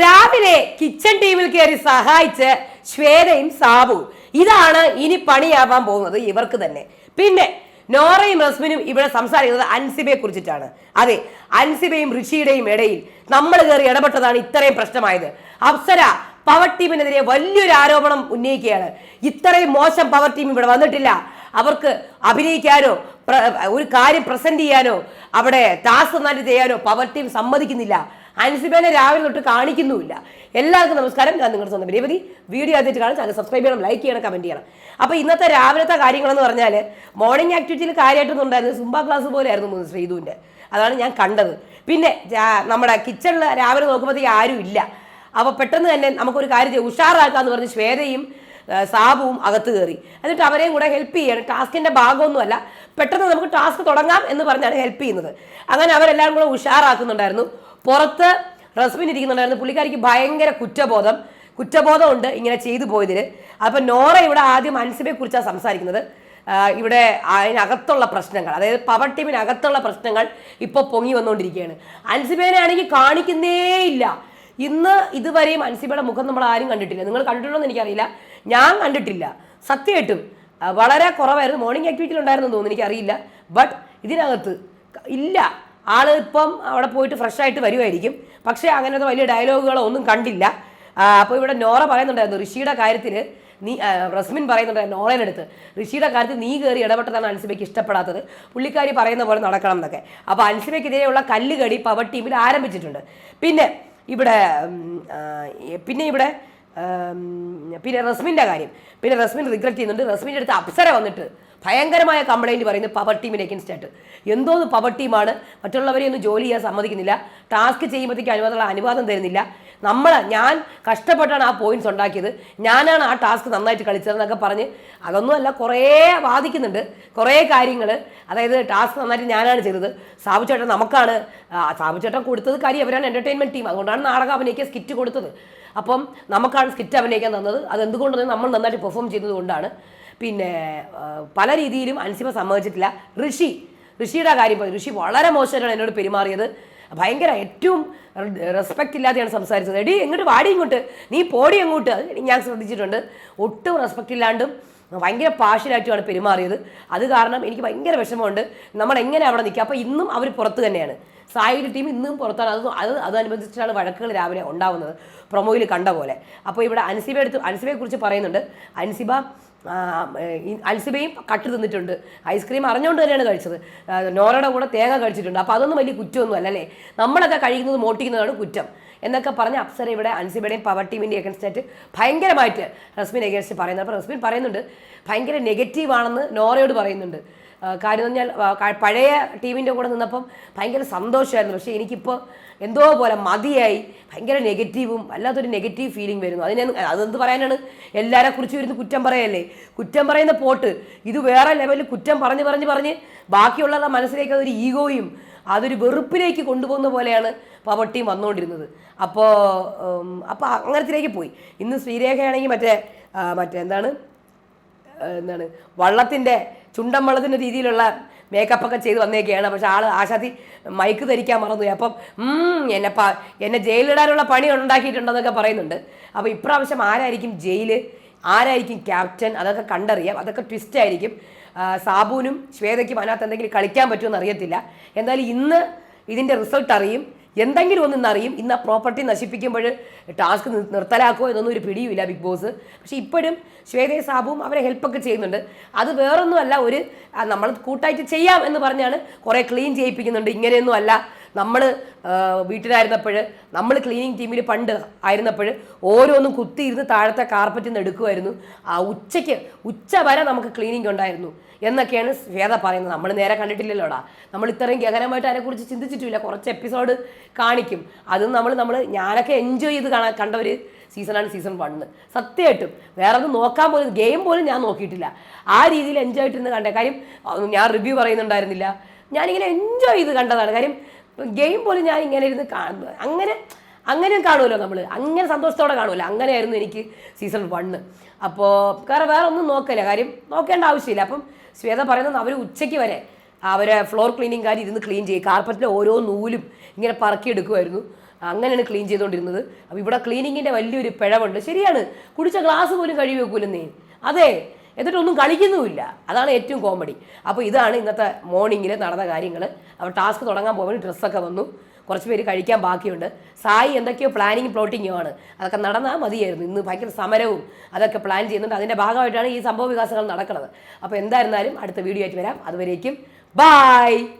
രാവിലെ കിച്ചൺ ടീമിൽ കയറി സഹായിച്ച് ശ്വേതയും സാബു. ഇതാണ് ഇനി പണിയാവാൻ പോകുന്നത് ഇവർക്ക് തന്നെ. പിന്നെ നോറയും റസ്മിനും ഇവിടെ സംസാരിക്കുന്നത് അൻസിബയെ കുറിച്ചിട്ടാണ്. അതെ അൻസിബയും ഋഷിയുടെയും ഇടയിൽ നമ്മൾ കയറി ഇടപെട്ടതാണ് ഇത്രയും പ്രശ്നമായത്. അപ്സര പവർ ടീമിനെതിരെ വലിയൊരു ആരോപണം ഉന്നയിക്കുകയാണ്. ഇത്രയും മോശം പവർ ടീം ഇവിടെ വന്നിട്ടില്ല. അവർക്ക് അഭിനയിക്കാനോ ഒരു കാര്യം പ്രസന്റ് ചെയ്യാനോ അവിടെ ടാസ്ക് നന്നായിട്ട് ചെയ്യാനോ പവർ ടീം സമ്മതിക്കുന്നില്ല. അൻസിബേനെ രാവിലെ തൊട്ട് കാണിക്കുന്നുമില്ല. എല്ലാവർക്കും നമസ്കാരം. ഞാൻ നിങ്ങളുടെ സ്വന്തം രേവതി വീഡിയോ ആദ്യമായിട്ട് കാണാൻ ചാനൽ സബ്സ്ക്രൈബ് ചെയ്യണം ലൈക്ക് ചെയ്യണം കമന്റ് ചെയ്യണം. അപ്പോൾ ഇന്നത്തെ രാവിലത്തെ കാര്യങ്ങളെന്ന് പറഞ്ഞാൽ മോർണിംഗ് ആക്ടിവിറ്റിയിൽ കാര്യമായിട്ടൊന്നും ഉണ്ടായിരുന്നത് സുംബ ക്ലാസ് പോലെയായിരുന്നു ശ്രീധുവിന്റെ അതാണ് ഞാൻ കണ്ടത്. പിന്നെ നമ്മുടെ കിച്ചണിൽ രാവിലെ നോക്കുമ്പോഴത്തേക്ക് ആരും ഇല്ല. അപ്പോൾ പെട്ടെന്ന് തന്നെ നമുക്കൊരു കാര്യം ചെയ്യാം. ഉഷാറാക്കാന്ന് പറഞ്ഞ് ശ്വേതയും സാബുവും അകത്ത് കയറി. എന്നിട്ട് അവരെയും കൂടെ ഹെൽപ്പ് ചെയ്യണം. ടാസ്കിന്റെ ഭാഗമൊന്നുമല്ല. പെട്ടെന്ന് നമുക്ക് ടാസ്ക് തുടങ്ങാം എന്ന് പറഞ്ഞാണ് ഹെൽപ്പ് ചെയ്യുന്നത്. അങ്ങനെ അവരെല്ലാവരും കൂടെ ഉഷാറാക്കുന്നുണ്ടായിരുന്നു. പുറത്ത് റസ്മിൻ ഇരിക്കുന്നുണ്ടായിരുന്നു. പുള്ളിക്കാരിക്ക് ഭയങ്കര കുറ്റബോധം. കുറ്റബോധമുണ്ട് ഇങ്ങനെ ചെയ്തു പോയതിന് അപ്പം നോറ ഇവിടെ ആദ്യം അൻസിബയെ കുറിച്ചാണ് സംസാരിക്കുന്നത്. ഇവിടെ അതിനകത്തുള്ള പ്രശ്നങ്ങൾ അതായത് പവർ ടീമിനകത്തുള്ള പ്രശ്നങ്ങൾ ഇപ്പോൾ പൊങ്ങി വന്നുകൊണ്ടിരിക്കുകയാണ്. അൻസിബേനെ ആണെങ്കിൽ കാണിക്കുന്നേ ഇല്ല ഇന്ന് ഇതുവരെയും അൻസിബയുടെ മുഖം നമ്മൾ ആരും കണ്ടിട്ടില്ല. നിങ്ങൾ കണ്ടിട്ടുണ്ടോ എന്ന് എനിക്കറിയില്ല. ഞാൻ കണ്ടിട്ടില്ല. സത്യമായിട്ടും വളരെ കുറവായിരുന്നു. മോർണിംഗ് ആക്ടിവിറ്റിയിൽ ഉണ്ടായിരുന്നു തോന്നുന്നു എനിക്കറിയില്ല. ബട്ട് ഇതിനകത്ത് ഇല്ല. ആൾ ഇപ്പം അവിടെ പോയിട്ട് ഫ്രഷ് ആയിട്ട് വരുമായിരിക്കും പക്ഷേ അങ്ങനത്തെ വലിയ ഡയലോഗുകളോ ഒന്നും കണ്ടില്ല. അപ്പോൾ ഇവിടെ നോറ പറയുന്നുണ്ടായിരുന്നു ഋഷിയുടെ കാര്യത്തിൽ നീ റസ്മിൻ പറയുന്നുണ്ടായിരുന്നു നോറയുടെ അടുത്ത് ഋഷിയുടെ കാര്യത്തിൽ നീ കയറി ഇടപെട്ടതാണ് അൻസിബയ്ക്ക് ഇഷ്ടപ്പെടാത്തത്. പുള്ളിക്കാരി പറയുന്ന പോലെ നടക്കണം എന്നൊക്കെ. അപ്പോൾ അൻസിബയ്ക്കെതിരെയുള്ള കല്ലുകടി പവർ ടീമിൽ ആരംഭിച്ചിട്ടുണ്ട്. പിന്നെ ഇവിടെ പിന്നെ ഇവിടെ പിന്നെ റസ്മിന്റെ കാര്യം. പിന്നെ റസ്മിൻ റിഗ്രറ്റ് ചെയ്യുന്നുണ്ട്. റസ്മിന്റെ അടുത്ത് അപ്സര വന്നിട്ട് ഭയങ്കരമായ കംപ്ലൈന്റ് പറയുന്നത് പവർ ടീമിന് എഗൻസ്റ്റ് ആയിട്ട് എന്തോന്ന് പവർ ടീമാണ് മറ്റുള്ളവരെ ഒന്നും ജോലി ചെയ്യാൻ സമ്മതിക്കുന്നില്ല. ടാസ്ക് ചെയ്യുമ്പോഴത്തേക്ക് അനുവാദമുള്ള അനുവാദം തരുന്നില്ല. നമ്മൾ ഞാൻ കഷ്ടപ്പെട്ടാണ് ആ പോയിന്റ്സ് ഉണ്ടാക്കിയത്. ഞാനാണ് ആ ടാസ്ക് നന്നായിട്ട് കളിച്ചതെന്നൊക്കെ പറഞ്ഞ് അതൊന്നുമല്ല കുറേ വാദിക്കുന്നുണ്ട് കുറേ കാര്യങ്ങൾ അതായത് ടാസ്ക് നന്നായിട്ട് ഞാനാണ് ചെയ്തത്. സാബു ചേട്ടൻ നമുക്കാണ്. സാബുചേട്ടൻ സാബു ചേട്ടൻ കൊടുത്തത് കാര്യം അവരാണ് എന്റർടൈൻമെന്റ് ടീം അതുകൊണ്ടാണ് നാടകം അഭിനയിക്കാൻ സ്കിറ്റ് കൊടുത്തത്. അപ്പം നമുക്കാണ് സ്കിറ്റ് അഭിനയിക്കാൻ തന്നത്. അത് എന്തുകൊണ്ടെന്ന് നമ്മൾ നന്നായിട്ട് പെർഫോം ചെയ്തത് കൊണ്ടാണ്. പിന്നെ പല രീതിയിലും അൻസിമ സമ്മതിച്ചിട്ടില്ല. ഋഷി ഋഷിയുടെ കാര്യം പറഞ്ഞു ഋഷി വളരെ മോശമായിട്ടാണ് എന്നോട് പെരുമാറിയത്. ഭയങ്കര ഏറ്റവും റെസ്പെക്റ്റ് ഇല്ലാതെയാണ് സംസാരിച്ചത്. എടി എങ്ങോട്ട് വാടി ഇങ്ങോട്ട്. നീ പോടി അങ്ങോട്ട്. ഞാൻ ശ്രദ്ധിച്ചിട്ടുണ്ട്. ഒട്ടും റെസ്പെക്റ്റ് ഇല്ലാണ്ടും ഭയങ്കര പാഷനായിട്ടുമാണ് പെരുമാറിയത്. അത് കാരണം എനിക്ക് ഭയങ്കര വിഷമമുണ്ട്. നമ്മൾ എങ്ങനെ അവിടെ നിൽക്കുക? അപ്പോൾ ഇന്നും അവർ പുറത്ത് തന്നെയാണ്. സായിയുടെ ടീം ഇന്നും പുറത്താണ്. അത് അത് അതനുബന്ധിച്ചിട്ടാണ് വഴക്കുകൾ രാവിലെ ഉണ്ടാവുന്നത്. പ്രൊമോയിൽ കണ്ട പോലെ. അപ്പോൾ ഇവിടെ അൻസിബ എടുത്ത് അൻസിബയെ കുറിച്ച് പറയുന്നുണ്ട്. അൻസിബ അൽസിബയും കട്ട് തിന്നിട്ടുണ്ട്. ഐസ്ക്രീം അറിഞ്ഞുകൊണ്ട് തന്നെയാണ് കഴിച്ചത്. നോറയുടെ കൂടെ തേങ്ങ കഴിച്ചിട്ടുണ്ട്. അപ്പോൾ അതൊന്നും വലിയ കുറ്റമൊന്നും അല്ല? അല്ലേ നമ്മളൊക്കെ കഴിക്കുന്നത് മോട്ടിക്കുന്നതാണ് കുറ്റം. എന്നൊക്കെ പറഞ്ഞ് അപ്സര ഇവിടെ അൻസിബയുടെയും പവർ ടീമിന്റെ എഗൻസ്റ്റായിട്ട് ഭയങ്കരമായിട്ട് റസ്മിൻ എഗൻസ്റ്റ് പറയുന്നത്. അപ്പോൾ റസ്മിൻ പറയുന്നുണ്ട് ഭയങ്കര നെഗറ്റീവാണെന്ന് നോറയോട് പറയുന്നുണ്ട്. കാര്യം എന്ന് പറഞ്ഞാൽ പഴയ ടീമിന്റെ കൂടെ നിന്നപ്പം ഭയങ്കര സന്തോഷമായിരുന്നു. പക്ഷേ എനിക്കിപ്പോൾ എന്തോ പോലെ മതിയായി ഭയങ്കര നെഗറ്റീവും വല്ലാത്തൊരു നെഗറ്റീവ് ഫീലിംഗ് വരുന്നു. അതിനെ അതെന്ത് പറയാനാണ്? എല്ലാരെ കുറിച്ച് വരുന്ന കുറ്റം പറയല്ലേ? കുറ്റം പറയുന്ന പോട്ട് ഇത് വേറെ ലെവലിൽ കുറ്റം പറഞ്ഞ് പറഞ്ഞ് പറഞ്ഞ് ബാക്കിയുള്ളവരുടെ മനസ്സിലേക്ക് അതൊരു ഈഗോയും അതൊരു വെറുപ്പിലേക്ക് കൊണ്ടുപോകുന്ന പോലെയാണ് പവർ ടീം വന്നുകൊണ്ടിരുന്നത്. അപ്പോൾ അപ്പോൾ അങ്ങനത്തിലേക്ക് പോയി. ഇന്ന് ശ്രീരേഖയാണെങ്കിൽ മറ്റേ മറ്റേ എന്താണ്? എന്താണ്? വള്ളത്തിന്റെ ചുണ്ടൻ വള്ളത്തിന്റെ രീതിയിലുള്ള മേക്കപ്പ് ഒക്കെ ചെയ്ത് വന്നേക്കുകയാണ് പക്ഷെ ആൾ ആശാതി മൈക്ക് ധരിക്കാൻ മറന്നു അപ്പം എന്നെ പ എന്നെ ജയിലിടാനുള്ള പണി ഉണ്ടാക്കിയിട്ടുണ്ടെന്നൊക്കെ പറയുന്നുണ്ട്. അപ്പോൾ ഇപ്രാവശ്യം ആരായിരിക്കും ജയിൽ? ആരായിരിക്കും ക്യാപ്റ്റൻ? അതൊക്കെ കണ്ടറിയാം. അതൊക്കെ ട്വിസ്റ്റ് ആയിരിക്കും. സാബുവിനും ശ്വേതയ്ക്കും അതിനകത്ത് എന്തെങ്കിലും കളിക്കാൻ പറ്റുമെന്ന് അറിയത്തില്ല എന്തായാലും ഇന്ന് ഇതിന്റെ റിസൾട്ട് അറിയും. എന്തെങ്കിലും ഒന്നും അറിയും ഇന്ന് ആ പ്രോപ്പർട്ടി നശിപ്പിക്കുമ്പോൾ ടാസ്ക് നിർത്തലാക്കുമോ എന്നൊന്നും ഒരു പിടിയുമില്ല ബിഗ് ബോസ് പക്ഷേ ഇപ്പോഴും ശ്വേതയും സാബുവും അവരെ ഹെൽപ്പൊക്കെ ചെയ്യുന്നുണ്ട്. അത് വേറൊന്നുമല്ല ഒരു നമ്മൾ കൂട്ടായിട്ട് ചെയ്യാം എന്ന് പറഞ്ഞാണ് കുറേ ക്ലീൻ ചെയ്യിപ്പിക്കുന്നുണ്ട്. ഇങ്ങനെയൊന്നും അല്ല. നമ്മൾ വീട്ടിലായിരുന്നപ്പോൾ നമ്മൾ ക്ലീനിങ് ടീമിൽ പണ്ട് ആയിരുന്നപ്പോൾ ഓരോന്നും കുത്തിയിരുന്ന് താഴത്തെ കാർപ്പറ്റിൽ നിന്ന് എടുക്കുമായിരുന്നു ആ ഉച്ചയ്ക്ക് ഉച്ച വരെ നമുക്ക് ക്ലീനിങ് ഉണ്ടായിരുന്നു. എന്നൊക്കെയാണ് ശ്വേത പറയുന്നത്. നമ്മൾ നേരെ കണ്ടിട്ടില്ലല്ലോടാ. നമ്മൾ ഇത്രയും ഗഹനമായിട്ട് അതിനെക്കുറിച്ച് ചിന്തിച്ചിട്ടില്ല. കുറച്ച് എപ്പിസോഡ് കാണിക്കും. അതും നമ്മൾ നമ്മൾ ഞാനൊക്കെ എൻജോയ് ചെയ്ത് കാണാൻ കണ്ട ഒരു സീസണാണ് സീസൺ വണ്ണ് സത്യമായിട്ടും വേറെ ഒന്നും നോക്കാൻ പോലും ഗെയിം പോലും ഞാൻ നോക്കിയിട്ടില്ല. ആ രീതിയിൽ എൻജോയ് ആയിട്ടിരുന്ന് കണ്ട. കാര്യം ഞാൻ റിവ്യൂ പറയുന്നുണ്ടായിരുന്നില്ല. ഞാനിങ്ങനെ എൻജോയ് ചെയ്ത് കണ്ടതാണ്. കാര്യം ഗെയിം പോലും ഞാൻ ഇങ്ങനെ ഇരുന്ന് കാണുന്നത് അങ്ങനെ അങ്ങനെ കാണുമല്ലോ നമ്മൾ അങ്ങനെ സന്തോഷത്തോടെ കാണുമല്ലോ. അങ്ങനെയായിരുന്നു എനിക്ക് സീസൺ വണ്ണ് അപ്പോൾ കാരണം വേറെ ഒന്നും നോക്കില്ല. കാര്യം നോക്കേണ്ട ആവശ്യമില്ല. അപ്പം ശ്വേത പറയുന്നത് അവർ ഉച്ചയ്ക്ക് വരെ അവരെ ഫ്ലോർ ക്ലീനിങ് കാര്യം ഇരുന്ന് ക്ലീൻ ചെയ്യും. കാർപ്പറ്റിലെ ഓരോ നൂലും ഇങ്ങനെ പറക്കിയെടുക്കുമായിരുന്നു അങ്ങനെയാണ് ക്ലീൻ ചെയ്തുകൊണ്ടിരുന്നത്. അപ്പോൾ ഇവിടെ ക്ലീനിങ്ങിന്റെ വലിയൊരു പിഴവുണ്ട്. ശരിയാണ്. കുടിച്ച ഗ്ലാസ് പോലും കഴുകി വെക്കൂലെന്നേ. അതെ. എന്നിട്ടൊന്നും കളിക്കുന്നുമില്ല. അതാണ് ഏറ്റവും കോമഡി അപ്പോൾ ഇതാണ് ഇന്നത്തെ മോർണിംഗിൽ നടന്ന കാര്യങ്ങൾ അപ്പോൾ ടാസ്ക് തുടങ്ങാൻ പോകുമ്പോൾ ഡ്രസ്സൊക്കെ വന്നു. കുറച്ച് പേര് കഴിക്കാൻ ബാക്കിയുണ്ട്. സായി എന്തൊക്കെയോ പ്ലാനിങ് പ്ലോട്ടിങ്ങും ആണ് അതൊക്കെ നടന്നാൽ മതിയായിരുന്നു. ഇന്ന് ഭയങ്കര സമരവും അതൊക്കെ പ്ലാൻ ചെയ്യുന്നുണ്ട്. അതിന്റെ ഭാഗമായിട്ടാണ് ഈ സംഭവ വികാസങ്ങൾ നടക്കുന്നത്. അപ്പോൾ എന്തായിരുന്നാലും അടുത്ത വീഡിയോ ആയിട്ട് വരാം. അതുവരേക്കും ബായ്